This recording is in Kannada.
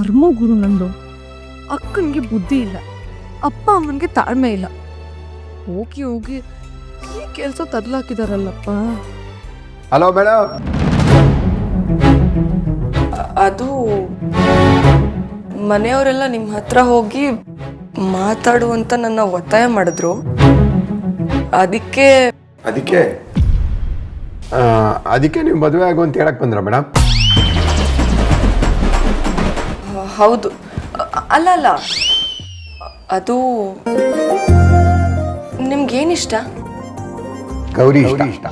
ಅಮ್ಮ ಗುರು ನಂದು. ಅಕ್ಕನಿಗೆ ಬುದ್ಧಿ ಇಲ್ಲ. ಅಪ್ಪ ಅಮ್ಮನಿಗೆ ತಾಳ್ಮೆ ಇಲ್ಲ. ಹೋಗಿ ಹೋಗಿ ಈ ಕೆಲಸ ತರ್ಲಾಕಿದಾರಲ್ಲಪ್ಪ ಹಲೋ ಮೇಡಮ್ ಅದು ಮನೆಯವರೆಲ್ಲ ನಿಮ್ಮ ಹತ್ರ ಹೋಗಿ ಮಾತಾಡು ಅಂತ ನನ್ನ ಒತ್ತಾಯ ಮಾಡಿದ್ರು. ಅದಕ್ಕೆ ಅದಕ್ಕೆ ಅದಕ್ಕೆ ನೀವು ಮದುವೆ ಆಗು ಅಂತ ಹೇಳಕ್ ಬಂದ್ರ ಮೇಡಮ್ ಹೌದು. ಅಲ್ಲ ಅಲ್ಲ. ಅದು ನಿಮ್ಗೇನಿಷ್ಟ? ಗೌರಿ ಇಷ್ಟ. ಇಷ್ಟ.